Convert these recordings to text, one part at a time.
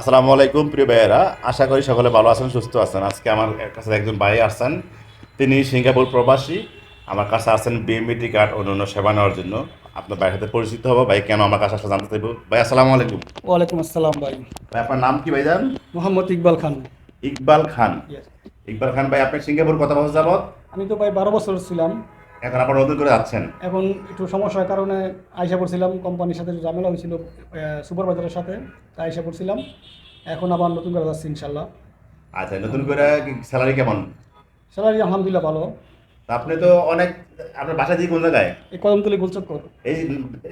আসসালামু আলাইকুম প্রিয় ভাইয়েরা। আশা করি সকলে ভালো আছেন সুস্থ আছেন। আজকে আমার কাছে একজন ভাই আসছেন। তিনি সিঙ্গাপুর প্রবাসী। আমার কাছে আসছেন বিএমইটি কার্ড অন্যান্য সেবা নেওয়ার জন্য। আপনার ভাইয়ের সাথে পরিচিত হব। ভাই কেন আমার কাছে আসলে জানতে চাইব? ভাই আসসালামু আলাইকুম। ওয়ালাইকুম আসসালাম ভাই। ভাই আপনার নাম কি ভাই জান? মোহাম্মদ ইকবাল খান। ইকবাল খান। ইকবাল খান ভাই আপনি সিঙ্গাপুর কত বছর যাবত আমি তো ভাই বারো বছর ছিলাম। এখন আপনার নতুন করে যাচ্ছেন? এখন একটু সমস্যার কারণে আইসা পড়ছিলাম কোম্পানির সাথে ঝামেলা হয়েছিল সুপারভাইজারের সাথে তাই আইসা পড়ছিলাম। এখন আবার নতুন করে যাচ্ছি ইনশাল্লাহ আচ্ছা নতুন করে স্যালারি কেমন? স্যালারি আলহামদুলিল্লাহ ভালো। আপনি তো অনেক আপনার বাসা দিয়ে কোন জায়গায়? এই কদমতলি গোলচক্কর এই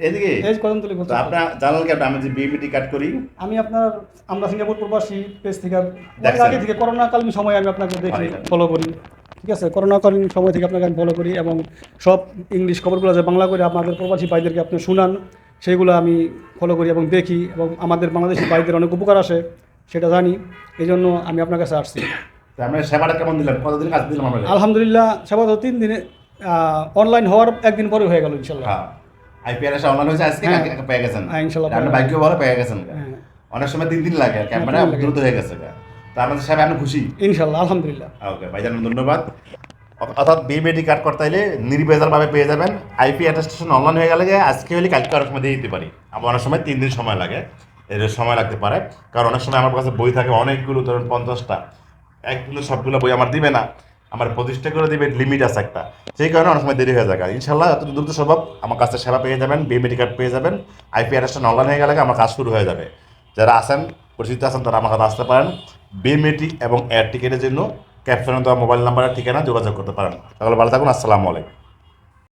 এদিকে? এই কদমতলি গোলচক্কর আপনার জানাল কি আমি যে বিএমইটি কার্ড করি? আমি আপনার আমরা সিঙ্গাপুর প্রবাসী পেজ থেকে আগে থেকে করোনাকালীন সময় আমি আপনাকে দেখি। ফলো করি। ঠিক আছে? করোনাকালীন সময় থেকে আপনাকে আমি ফলো করি এবং সব ইংলিশ খবরগুলো যে বাংলা করে আমাদের প্রবাসী ভাইদেরকে আপনি শুনান সেইগুলো আমি ফলো করি এবং দেখি এবং আমাদের বাংলাদেশি ভাইদের অনেক উপকার আসে সেটা জানি। এই জন্য আমি আপনার কাছে আসছি। সেবাটা কেমন দিলাম কতদিন কাজ দিলাম আলহামদুলিল্লাহ সেবা তো তিন দিনে অনলাইন হওয়ার একদিন পরে হয়ে গেল ইনশাল্লাহ। হ্যাঁ। আইপিএল এসে অনলাইন হয়েছে আজকে হ্যাঁ। পেয়ে গেছেন। হ্যাঁ, ইনশাল্লাহ পেয়ে ভালো পেয়ে গেছেন। অনেক সময় তিন দিন লাগে আর কি, হ্যাঁ, মানে তিন দিন লাগে। দ্রুত হয়ে গেছে। তো আমাদের সাহেব আপনি খুশি। ইনশাল্লাহ আলহামদুলিল্লাহ। ওকে ভাইজান ধন্যবাদ। অর্থাৎ বিএমএডি কার্ড করতে হলে নির্বেজারভাবে পেয়ে যাবেন। আইপি অ্যাটেস্টেশন অনলাইন হয়ে গেলে আজকে হলে কালকে অনেক সময় দিয়ে দিতে পারি। আবার অনেক সময় তিন দিন সময় লাগে। এর সময় লাগতে পারে। কারণ অনেক সময় আমার কাছে বই থাকে অনেকগুলো ধরুন পঞ্চাশটা। একগুলো সবগুলো বই আমার দিবে না। আমার প্রতিষ্ঠা করে দিবে লিমিট আছে একটা। সেই কারণে অনেক সময় দেরি হয়ে যায়। ইনশাল্লাহ এত দ্রুত সম্ভব আমার কাছে সেবা পেয়ে যাবেন বিএমএডি কার্ড পেয়ে যাবেন। আইপি অ্যাটেস্টেশন অনলাইন হয়ে গেলে আমার কাজ শুরু হয়ে যাবে। যারা আছেন পরিচিত আছেন তারা আমার কাছে আসতে পারেন। বিএমএটি এবং এয়ার টিকেটের জন্য ক্যাপশনে দেওয়া মোবাইল নাম্বারের ঠিকানা যোগাযোগ করতে পারেন। তাহলে ভালো থাকুন, আসসালামু আলাইকুম।